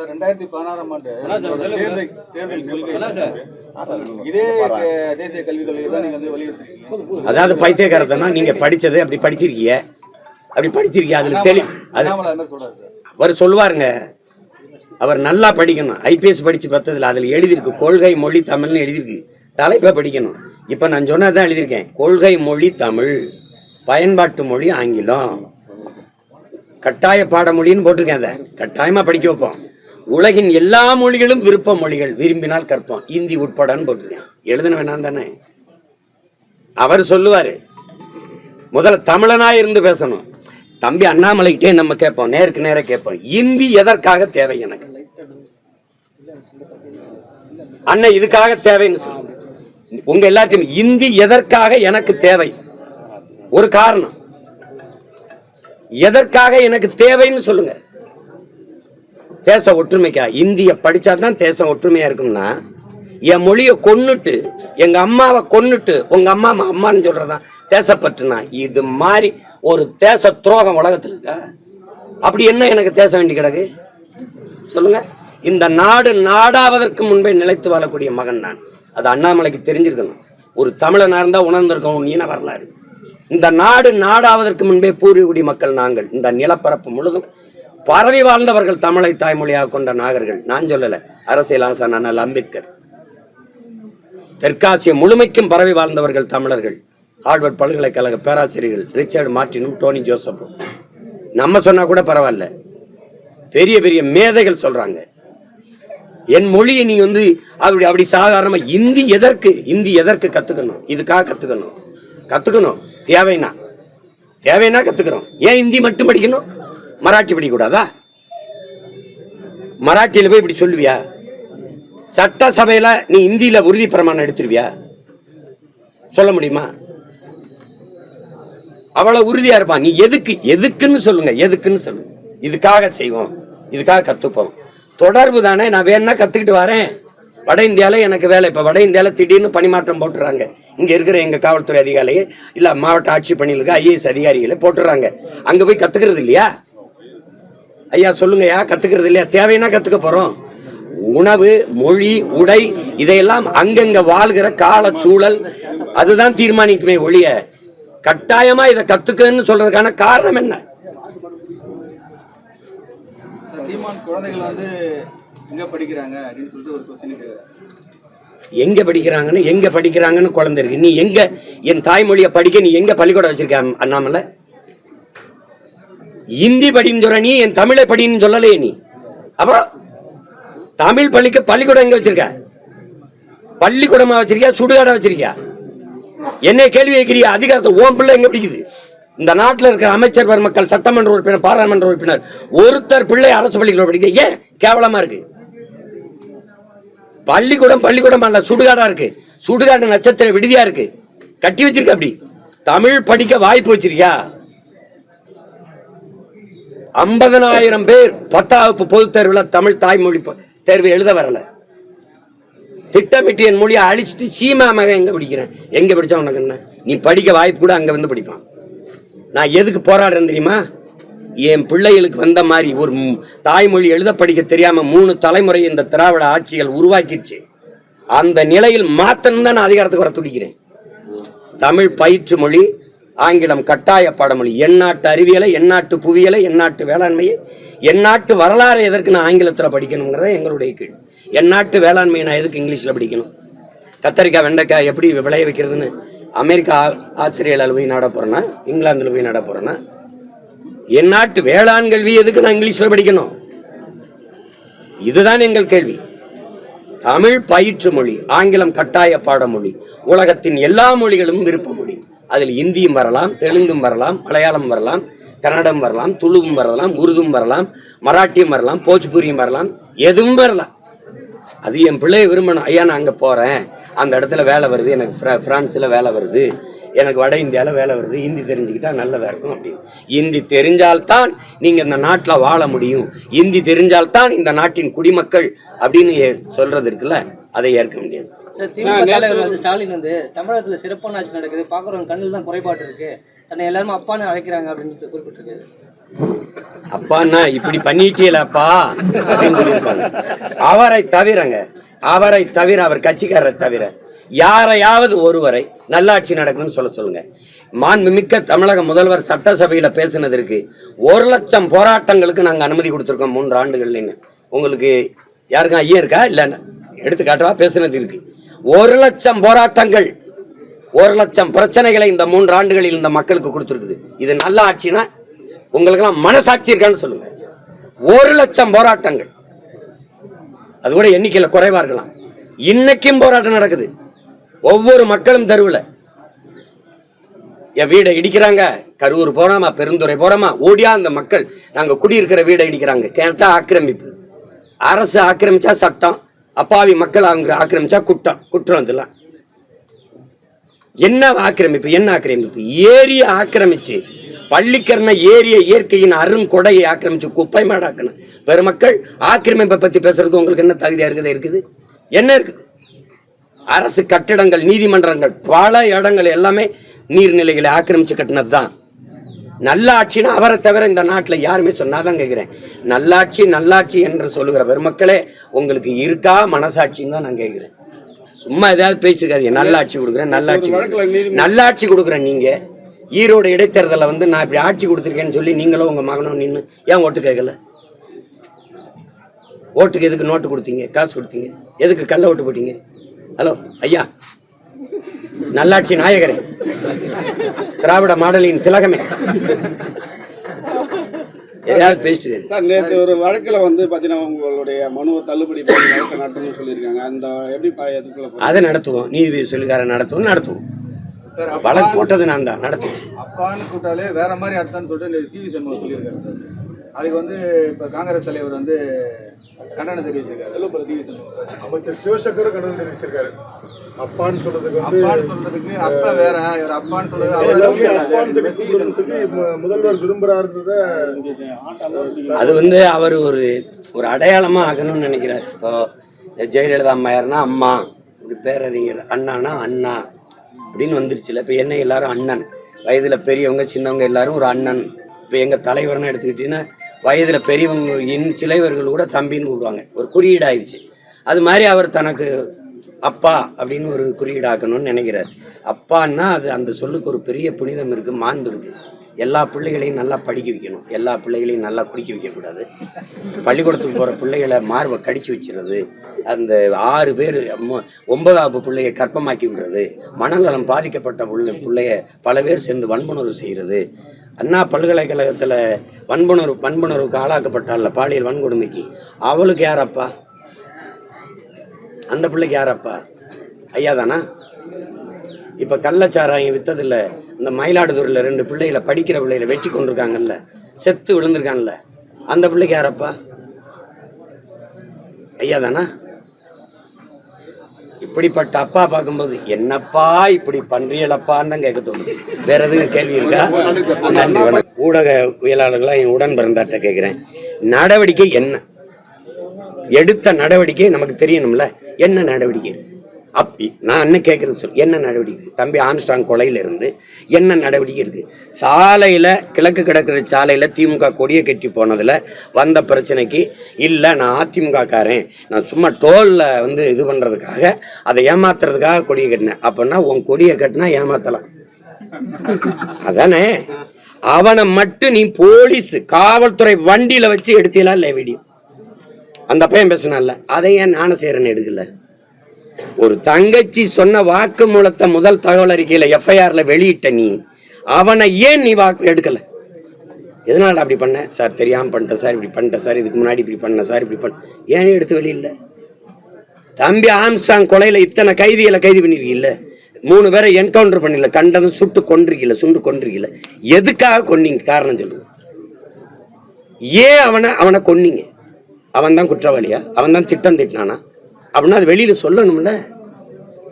Sir ரெண்டாயிரத்தி பதினாறாம் ஆண்டு தேர்தல் தேர்தல் கொள்கை இதே தேசிய கல்விக் கொள்கை தான் நீங்க வந்து வலியுறுத்திருக்கீங்க அதாவது பைத்தியக்காரத்தனா நீங்க படிச்சது அப்படி படிச்சிருக்கீங்க. அப்படி படிச்சிருக்கீங்க. அதுல தெளி அது அவர் சொல்லுவாருங்க. அவர் நல்லா படிக்கணும். ஐபிஎஸ் படிச்சு பார்த்ததுல அதில் எழுதியிருக்கு. கொள்கை மொழி தமிழ்னு எழுதியிருக்கு. தலைப்பை படிக்கணும். இப்போ நான் சொன்னதான் எழுதியிருக்கேன். கொள்கை மொழி தமிழ். பயன்பாட்டு மொழி ஆங்கிலம். கட்டாய பாடமொழின்னு போட்டிருக்கேன் அதை. கட்டாயமாக படிக்க வைப்போம். உலகின் எல்லா மொழிகளும் விருப்ப மொழிகள் விரும்பினால் கற்போம். இந்தி உட்படன்னு போட்டிருக்கேன் எழுதன வேணாம் தானே? அவர் சொல்லுவாரு முதல்ல தமிழனா இருந்து பேசணும். தம்பி அண்ணாமலைகிட்டே நம்ம கேட்போம் நேருக்கு நேராக கேட்போம். இந்தி எதற்காக தேவை எனக்கு? அண்ணன் இதுக்காக தேவைன்னு சொல்லுங்க. உங்க எல்லாத்தையும் இந்தி எதற்காக எனக்கு தேவை? ஒரு காரணம். எதற்காக எனக்கு தேவைன்னு சொல்லுங்க. தேச ஒற்றுமைக்கா? இந்திய படிச்சாதான் தேசம் ஒற்றுமையாக இருக்கும்னா என் மொழியை கொன்னுட்டு எங்கள் அம்மாவை கொன்னுட்டு உங்கள் அம்மா அம்மான்னு சொல்கிறதான் தேசப்பற்றுனா. இது மாதிரி ஒரு தேச துரோகம் உலகத்தில் இருக்கா? அப்படி என்ன எனக்கு தேச வேண்டி கிடக்கு? சொல்லுங்கள் இந்த நாடு நாடாவதற்கு முன்பே நிலைத்து வாழக்கூடிய மகன் நான். அது அண்ணாமலைக்கு தெரிஞ்சிருக்கணும். ஒரு தமிழனாக இருந்தால் உணர்ந்திருக்கணும் நீன வரலாறு. இந்த நாடு நாடாவதற்கு முன்பே பூர்வீகுடி மக்கள் நாங்கள். இந்த நிலப்பரப்பு முழுதும் பரவி வாழ்ந்தவர்கள் தமிழை தாய்மொழியாக கொண்ட நாகர்கள். நான் சொல்லலை. அரசியல் ஆசான் அம்பேத்கர். தெற்காசிய முழுமைக்கும் பரவி வாழ்ந்தவர்கள் தமிழர்கள். ஹார்வர்ட் பல்கலைக்கழக பேராசிரியர்கள் ரிச்சர்டு மார்ட்டினும் டோனி ஜோசப்பும். நம்ம சொன்னா கூட பரவாயில்ல. பெரிய பெரிய மேதைகள் சொல்றாங்க. என் மொழியை நீ வந்து அப்படி அப்படி சாதாரணமா இந்தி எதற்கு இந்தி எதற்கு கத்துக்கணும்? இதுக்காக கத்துக்கணும். கத்துக்கணும். தேவைன்னா. தேவைன்னா கத்துக்கிறோம். ஏன் இந்தி மட்டும் படிக்கணும்? மராட்டி படிக்கக்கூடாதா? மராட்டியில் போய் இப்படி சொல்லுவியா? சட்டசபையில் நீ இந்தியில் உறுதி பிரமாணம் எடுத்துருவியா? சொல்ல முடியுமா? அவ்வளோ உறுதியாக இருப்பான் நீ எதுக்கு எதுக்குன்னு சொல்லுங்க எதுக்குன்னு சொல்லுங்க. இதுக்காக செய்வோம் இதுக்காக கற்றுப்போம் தொடர்பு தானே நான் வேணா கற்றுக்கிட்டு வரேன். வட இந்தியாவில் எனக்கு வேலை இப்போ வட இந்தியாவில் திடீர்னு பணிமாற்றம் போட்டுறாங்க. இங்கே இருக்கிற எங்கள் காவல்துறை அதிகாரியே இல்லை மாவட்ட ஆட்சி பணியில் இருக்க ஐஏஎஸ் அதிகாரிகளை போட்டுறாங்க. அங்கே போய் கற்றுக்கிறது இல்லையா? ஐயா சொல்லுங்கய்யா கத்துக்கிறது இல்லையா? தேவைன்னா கத்துக்க போறோம். உணவு மொழி உடை இதையெல்லாம் அங்கங்க வாழ்கிற கால சூழல் அதுதான் தீர்மானிக்குமே ஒழிய கட்டாயமா இதை கத்துக்கன்னு சொல்றதுக்கான காரணம் என்ன? குழந்தைகள் வந்து எங்க படிக்கிறாங்க அப்படின்னு சொல்லிட்டு ஒரு கொஸ்டினுக்கு எங்க படிக்கிறாங்கன்னு எங்க படிக்கிறாங்கன்னு குழந்தை இருக்கு. நீ எங்க என் தாய்மொழியை படிக்க நீ எங்க பள்ளிக்கூடம் வச்சிருக்க அண்ணாமலை? இந்தி படின்னு சொல்ற நீ என் தமிழை படின்னு சொல்லலையே நீ. அப்புறம் தமிழ் பள்ளிக்கு பள்ளிக்கூடம் எங்க வச்சிருக்க. பள்ளிக்கூடமா வச்சிருக்கியா சுடுகாடா வச்சிருக்கியா? என்ன கேள்வி கேட்கிறியா? அதிகாரத்தை ஓன் பிள்ளை எங்க பிடிக்குது? இந்த நாட்டில் இருக்கிற அமைச்சர் பெருமக்கள் சட்டமன்ற உறுப்பினர் பாராளுமன்ற உறுப்பினர் ஒருத்தர் பிள்ளை அரசு பள்ளிக்கூடம் படிக்க ஏன் கேவலமா இருக்கு? பள்ளிக்கூடம் பள்ளிக்கூடம் அல்ல சுடுகாடா இருக்கு. சுடுகாடு நட்சத்திர விடுதியா இருக்கு. கட்டி வச்சிருக்க அப்படி. தமிழ் படிக்க வாய்ப்பு வச்சிருக்கியா? ஐம்பதனாயிரம் பேர் பத்தாவது பொதுத் தேர்வில் தமிழ் தாய்மொழி தேர்வு எழுத வரல. திட்டமிட்டு என் மொழியை அழிச்சிட்டு சீமா மகன் எங்க படிக்கிறேன்? எங்க படித்தா உனக்கு என்ன? நீ படிக்க வாய்ப்பு கூட அங்க வந்து படிப்பான். நான் எதுக்கு போராடுறேன் தெரியுமா? என் பிள்ளைகளுக்கு வந்த மாதிரி ஒரு தாய்மொழி எழுத படிக்க தெரியாம மூணு தலைமுறை இந்த திராவிட ஆட்சிகள் உருவாக்கிடுச்சு அந்த நிலையில் மாத்தணும் தான் நான் அதிகாரத்துக்கு வர துடிக்கிறேன். தமிழ் பயிற்று மொழி ஆங்கிலம் கட்டாய பாடமொழி. எந்நாட்டு அறிவியலை எந்நாட்டு புவியியலை எந்நாட்டு வேளாண்மையை எந்நாட்டு வரலாறு எதற்கு நான் ஆங்கிலத்தில் படிக்கணுங்கிறத எங்களுடைய கீழ். எந்நாட்டு வேளாண்மையை நான் எதுக்கு இங்கிலீஷில் படிக்கணும்? கத்தரிக்காய் வெண்டைக்காய் எப்படி விளைய வைக்கிறதுன்னு அமெரிக்கா ஆ- ஆஸ்திரேலியாவில் போய் நட போகிறேன்னா இங்கிலாந்தில் போய் நட போகிறேன்னா எந்நாட்டு வேளாண் கல்வி எதுக்கு நான் இங்கிலீஷில் படிக்கணும்? இதுதான் எங்கள் கேள்வி. தமிழ் பயிற்று மொழி ஆங்கிலம் கட்டாய பாடமொழி உலகத்தின் எல்லா மொழிகளும் விருப்ப மொழி. அதில் இந்தியும் வரலாம் தெலுங்கும் வரலாம் மலையாளம் வரலாம் கன்னடம் வரலாம் துளுவும் வரலாம் உருதும் வரலாம் மராட்டியும் வரலாம் போஜ்பூரியும் வரலாம் எதுவும் வரலாம் அது என் பிள்ளைய விரும்பணும். ஐயா நான் அங்கே போகிறேன் அந்த இடத்துல வேலை வருது. எனக்கு ஃப்ரா ஃப்ரான்ஸில் வேலை வருது. எனக்கு வட இந்தியாவில் வேலை வருது. ஹிந்தி தெரிஞ்சுக்கிட்டால் நல்லதாக இருக்கும் அப்படின்னு. ஹிந்தி தெரிஞ்சால்தான் நீங்கள் இந்த நாட்டில் வாழ முடியும். ஹிந்தி தெரிஞ்சால்தான் இந்த நாட்டின் குடிமக்கள் அப்படின்னு ஏ- இருக்குல்ல அதை ஏற்க முடியாது. திமுக தலைவர் வந்து ஸ்டாலின் வந்து தமிழகத்துல சிறப்பான ஆட்சி நடக்குது. பாக்குறவங்க கண்ணில் தான் குறைபாடு இருக்கு. தன்னை எல்லாருமே அப்பான்னு அழைக்கிறாங்க அப்படின்னு குறிப்பிட்டிருக்காரு. அப்பான்னா இப்படி பண்ணிட்டீங்களப்பா அப்படின்னு சொல்லியிருப்பாங்க. அவரை தவிரங்க அவரை தவிர அவர் கட்சிக்காரரை தவிர யாரையாவது ஒருவரை நல்லாட்சி நடக்குதுன்னு சொல்ல சொல்லுங்க. மாண்புமிக்க தமிழக முதல்வர் சட்டசபையில பேசினதற்கு ஒரு லட்சம் போராட்டங்களுக்கு நாங்க அனுமதி கொடுத்துருக்கோம் மூன்று ஆண்டுகள்லன்னு. உங்களுக்கு யாருக்கும் ஐயா இருக்கா? இல்ல எடுத்துக்காட்டவா? பேசினது இருக்கு. ஒரு லட்சம் போராட்டங்கள் ஒரு லட்சம் பிரச்சனைகளை இந்த மூன்று ஆண்டுகளில் இந்த மக்களுக்கு கொடுத்துருக்குது. இது நல்ல ஆட்சினா உங்களுக்கெல்லாம் மனசாட்சி இருக்கான்னு சொல்லுங்க. ஒரு லட்சம் போராட்டங்கள். அது கூட எண்ணிக்கையில் குறைவா இருக்கலாம். இன்னைக்கும் போராட்டம் நடக்குது. ஒவ்வொரு மக்களும் தெருவில். என் வீடை இடிக்கிறாங்க. கரூர் போறாமா பெருந்துறை போறாமா ஓடியா அந்த மக்கள். நாங்கள் குடியிருக்கிற வீடை இடிக்கிறாங்க. கேட்டால் ஆக்கிரமிப்பு. அரசு ஆக்கிரமிச்சா சட்டம். அப்பாவி மக்கள் அவங்க ஆக்கிரமிச்சா குற்றம் குற்றம் இதெல்லாம் என்ன ஆக்கிரமிப்பு என்ன ஆக்கிரமிப்பு? ஏரியை ஆக்கிரமிச்சு பள்ளிக்கரண ஏரிய இயற்கையின் அருங்கொடையை ஆக்கிரமிச்சு குப்பை மாடாக்கணும். பெருமக்கள் ஆக்கிரமிப்பை பற்றி பேசுறதுக்கு உங்களுக்கு என்ன தகுதியாக இருக்குது இருக்குது? என்ன இருக்குது? அரசு கட்டிடங்கள் நீதிமன்றங்கள் பல இடங்கள் எல்லாமே நீர்நிலைகளை ஆக்கிரமிச்சு கட்டினது தான் நல்ல ஆட்சின்னு அவரை தவிர இந்த நாட்டில் யாருமே சொன்னாதான் கேட்குறேன் நல்லாட்சி நல்லாட்சி என்று சொல்லுகிற பெருமக்களே உங்களுக்கு இருக்கா மனசாட்சின்னு தான் நான் கேட்குறேன் சும்மா ஏதாவது பேச்சுக்காதீங்க. நல்லாட்சி கொடுக்குறேன் நல்லாட்சி. நல்லாட்சி கொடுக்குறேன் நீங்க. ஈரோடு இடைத்தேர்தலில் வந்து நான் இப்படி ஆட்சி கொடுத்துருக்கேன்னு சொல்லி நீங்களும் உங்க மகனும் நின்று ஏன் ஓட்டு கேட்கல ஓட்டுக்கு எதுக்கு நோட்டு கொடுத்தீங்க? காசு கொடுத்தீங்க? எதுக்கு கள்ள ஓட்டு போட்டீங்க? ஹலோ ஐயா. நல்லாட்சி நாயகரே. திராவிட மாடலின் திலகமே. ஏதாவது பேசிட்டு இரு. சார் நேற்று ஒரு வழக்குல வந்து பாத்தீங்கன்னா உங்களுடைய மனுவை தள்ளுபடி பண்ணி வழக்கு நடத்தணும்னு சொல்லியிருக்காங்க. அந்த எப்படி எதுக்குள்ள? அதை நடத்துவோம். நீதிபதி சொல்லிக்காரன் நடத்துவோம். வழக்கு போட்டது நான் தான். நடத்துவோம். அப்பான்னு கூட்டாலே வேற மாதிரி அர்த்தம்னு சொல்லிட்டு சி வி சண்முகம் சொல்லியிருக்காரு அதுக்கு வந்து இப்ப காங்கிரஸ் தலைவர் வந்து கண்டனம் தெரிவிச்சிருக்காரு. C V Shanmugam. அமைச்சர் சிவசங்கரும் கண்டனம் தெரிவிச்சிருக்காரு. அப்பான்னு சொல்றதுக்கு வந்து அப்பான்னு சொல்றதுக்கு அர்த்தம் வேற இவர் அப்பான்னு சொல்றது முதல்வர் விரும்புறாருன்றத அது வந்து அவர் ஒரு ஒரு அடையாளமா ஆகணும்னு நினைக்கிறார். இப்போ ஜெயலலிதா அம்மையார்னா அம்மா இப்படி பேரறிஞர் அண்ணானா அண்ணா அப்படின்னு வந்துருச்சுல இப்போ என்ன எல்லாரும் அண்ணன் வயதுல பெரியவங்க சின்னவங்க எல்லாரும் ஒரு அண்ணன். இப்போ எங்க தலைவர்னு எடுத்துக்கிட்டீங்கன்னா வயதுல பெரியவங்க இன் சிலைவர்கள் கூட தம்பின்னு கூப்பிடுவாங்க. ஒரு குறியீடாயிருச்சு. அது மாதிரி அவர் தனக்கு அப்பா அப்படின்னு ஒரு குறியீடாக்கணும்னு நினைக்கிறார். அப்பான்னா அது அந்த சொல்லுக்கு ஒரு பெரிய புனிதம் இருக்குது மாண்பு இருக்குது எல்லா பிள்ளைகளையும் நல்லா படிக்க வைக்கணும். எல்லா பிள்ளைகளையும் நல்லா குடிக்க வைக்கக்கூடாது. பள்ளிக்கூடத்துக்கு போகிற பிள்ளைகளை மார்பை கடிச்சு வச்சிருது அந்த ஆறு பேர் ஒன்பதாவது பிள்ளைய கற்பமாக்கி விடுறது. மனநலம் பாதிக்கப்பட்ட பிள்ளை பிள்ளைய பல பேர் சேர்ந்து வன்புணர்வு செய்கிறது. அண்ணா பல்கலைக்கழகத்தில் வன்புணர்வு வன்புணர்வுக்கு ஆளாக்கப்பட்டால பாலியல் வன்கொடுமைக்கு. அவளுக்கு யாரப்பா அந்த பிள்ளைக்கு யாரப்பா? ஐயா தானா இப்போ கள்ளச்சாராயம் வித்ததில்ல இந்த மயிலாடுதுறையில் ரெண்டு பிள்ளைகளை படிக்கிற பிள்ளைகளை வெட்டி கொண்டிருக்காங்கல்ல செத்து விழுந்திருக்காங்கல்ல அந்த பிள்ளைக்கு யாரப்பா? ஐயா தானா இப்படிப்பட்ட அப்பா பார்க்கும்போது என்னப்பா இப்படி பண்றீங்களப்பான்னு தான் கேட்க தோணுது. வேற எதுவும் கேள்வி இருக்கா? நன்றி வணக்கம். ஊடகவியலாளர்களா என் உடன் பிறந்தாட்ட கேட்குறேன். நடவடிக்கை என்ன? எடுத்த நடவடிக்கை நமக்கு தெரியணும்ல? என்ன நடவடிக்கை? அப்பி அப்படி நான் என்ன கேட்குறது சொல் என்ன நடவடிக்கை? தம்பி ஆம்ஸ்டாங் கொலையிலிருந்து என்ன நடவடிக்கை இருக்குது சாலையில் கிழக்கு கிடக்கிற சாலையில் திமுக கொடியை கட்டி போனதில் வந்த பிரச்சனைக்கு இல்லை நான் அதிமுக காரன் நான் சும்மா டோலில் வந்து இது பண்ணுறதுக்காக அதை ஏமாத்துறதுக்காக கொடியை கட்டினேன். அப்படின்னா உன் கொடியை கட்டினா ஏமாத்தலாம். அதானே? அவனை மட்டும் நீ போலீஸ் காவல்துறை வண்டியில் வச்சு எடுத்தீங்களா இல்லை வீடியோ? அந்த பையன் பேசினால அதை ஏன் ஞானசேரன் எடுக்கல. ஒரு தங்கச்சி சொன்ன வாக்கு மூலத்தை முதல் தகவல் அறிக்கையில எஃப்ஐஆர்ல வெளியிட்ட நீ அவனை ஏன் நீ வாக்கு எடுக்கல? எதனால அப்படி பண்ண? சார் தெரியாம பண்ணிட்டேன் சார் இப்படி பண்ணிட்டேன் சார் இதுக்கு முன்னாடி இப்படி பண்ண சார் இப்படி பண்ண. ஏன் எடுத்து வெளியில? தம்பி ஆம்சாங் கொலையில இத்தனை கைதிகளை கைது பண்ணிருக்கீல்ல? மூணு பேரை என்கவுண்டர் பண்ணல கண்டதும் சுட்டு கொன்றிருக்கீல சுண்டு கொன்றிருக்கீல எதுக்காக கொன்னீங்க? காரணம் சொல்லுங்க. ஏன் அவனை அவனை கொன்னீங்க? அவன் தான் குற்றவாளியா? அவன் தான் திட்டம் திட்டினானா? அப்படின்னா அது வெளியில் சொல்லணும்ல.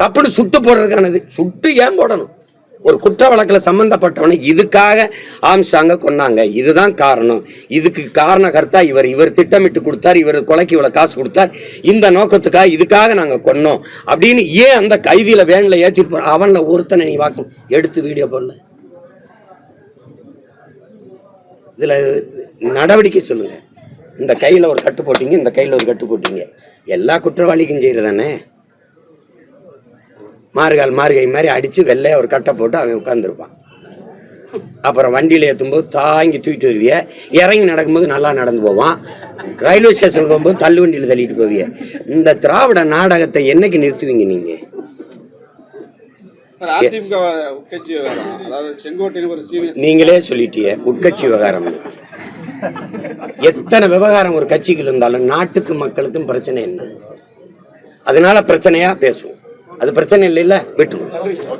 தப்புன்னு சுட்டு போடுறதுக்கானது. சுட்டு ஏன் போடணும்? ஒரு குற்ற வழக்கில் சம்மந்தப்பட்டவனை இதுக்காக ஆம்சாங்க கொன்னாங்க. இதுதான் காரணம். இதுக்கு காரண கர்த்தா இவர். இவர் திட்டமிட்டு கொடுத்தார். இவர் கொலைக்கு இவ்வளோ காசு கொடுத்தார். இந்த நோக்கத்துக்காக இதுக்காக நாங்கள் கொன்னோம். அப்படின்னு ஏன் அந்த கைதியில் வேனில் ஏற்றிட்டு போற அவனில் ஒருத்தனை நீ வாக்கும் எடுத்து வீடியோ போடல? இதில் நடவடிக்கை சொல்லுங்கள் இந்த கையில் ஒரு கட்டு போட்டீங்க இந்த கையில் ஒரு கட்டு போட்டீங்க. எல்லா குற்றவாளிக்கும் செய்கிறதானே மார்கால் மார்கை மாதிரி அடித்து வெள்ளைய ஒரு கட்டை போட்டு அவன் உட்காந்துருப்பான் அப்புறம் வண்டியில் ஏற்றும்போது தாங்கி தூக்கிட்டு வருவிய. இறங்கி நடக்கும்போது நல்லா நடந்து போவான். ரயில்வே ஸ்டேஷனுக்கு போகும்போது தள்ளு வண்டியில் தள்ளிட்டு போவிய. இந்த திராவிட நாடகத்தை என்னைக்கு நிறுத்துவீங்க நீங்கள் நீங்களே சொல்லிட்டீங்க உட்கட்சி விவகாரம். எத்தனை விவகாரம் ஒரு கட்சிக்கு இருந்தாலும் நாட்டுக்கு மக்களுக்கும் பிரச்சனை என்ன? அதனால பிரச்சனையா பேசுவோம். அது பிரச்சனை இல்லைல்ல விட்டுருவோம்.